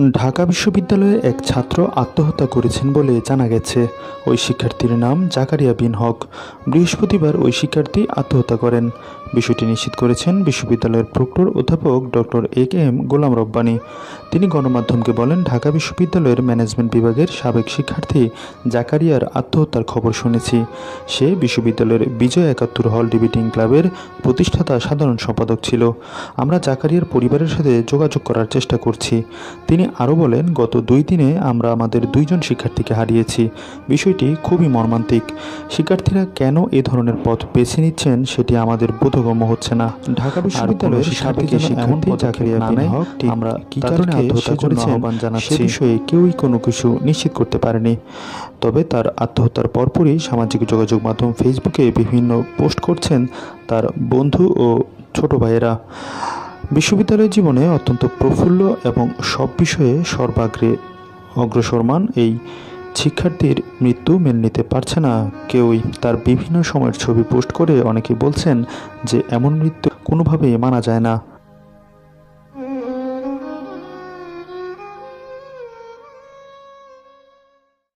ঢাকা বিশ্ববিদ্যালয়ে এক ছাত্র আত্মহত্যা করেছেন বলে জানা গেছে। ওই শিক্ষার্থীর নাম জাকারিয়া বিন হক। বৃহস্পতিবার ওই শিক্ষার্থী আত্মহত্যা করেন। বিষয়টি নিশ্চিত করেছেন বিশ্ববিদ্যালয়ের প্রক্টর অধ্যাপক doctor A K M Golam Rabbani. তিনি গণমাধ্যমকে বলেন, ঢাকা বিশ্ববিদ্যালয়ের ম্যানেজমেন্ট বিভাগের সাবেক শিক্ষার্থী জাকারিয়ার আত্মহত্যার খবর শুনেছি। সে বিশ্ববিদ্যালয়ের বিজয় একাত্তর হল ডিবেটিং ক্লাবের প্রতিষ্ঠাতা সাধারণ সম্পাদক ছিল। আমরা জাকারিয়ার পরিবারের সাথে যোগাযোগ করার চেষ্টা করছি। তিনি আরও বলেন গত দুই দিনে আমরা আমাদের দুইজন শিক্ষার্থীকে হারিয়েছি। বিষয়টি খুবই মর্মান্তিক। শিক্ষার্থীরা কেন এ ধরনের পথ বেছে নিচ্ছেন সেটি আমাদের বোধগম্য হচ্ছে না। ঢাকা বিশ্ববিদ্যালয়ের সাবেক শিক্ষার্থী জাকারিয়া বিন হক আমরা কি কারণে আত্মহত্যা করেছেন। সে বিষয়ে কেউই কোনো কিছু নিশ্চিত করতে পারেনি। তবে তার আত্মহত্যার পরপরই সামাজিক যোগাযোগ মাধ্যম ফেসবুকে বিভিন্ন পোস্ট করছেন তার বন্ধু ও ছোট ভাইয়েরা। বিশ্ববিদ্যালয় জীবনে অত্যন্ত প্রফুল্ল এবং সব বিষয়ে সর্বাগ্রে অগ্রসরমান এই শিক্ষার্থীর মৃত্যু মেনে নিতে পারছে না। কেউই তার বিভিন্ন সময়ের ছবি পোস্ট করে অনেকে বলছেন যে, এমন মৃত্যু কোনোভাবেই মানা যায় না।